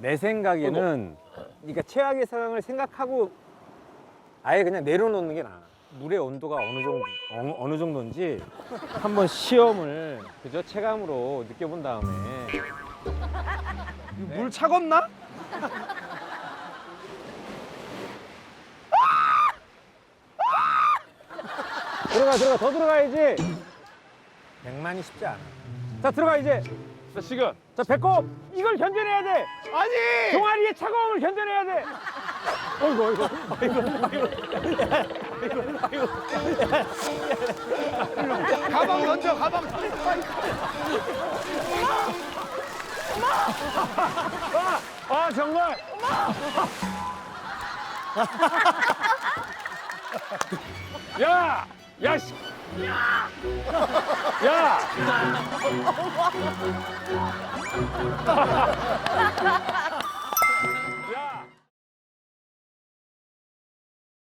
내 생각에는 그러니까 최악의 상황을 생각하고 아예 그냥 내려놓는 게 나아. 물의 온도가 어느 정도 어느, 어느 정도인지 한번 시험을 그저 체감으로 느껴본 다음에 물 차갑나? 들어가 들어가 더 들어가야지. 100만이 쉽지 않아. 자 들어가 이제. 자 지금 자 배꼽 이걸 견뎌내야 돼. 아니 종아리의 차가움을 견뎌내야 돼. 어이구 어이구 가방 던져 가방 아 정말. 야, 야, 씨. 야.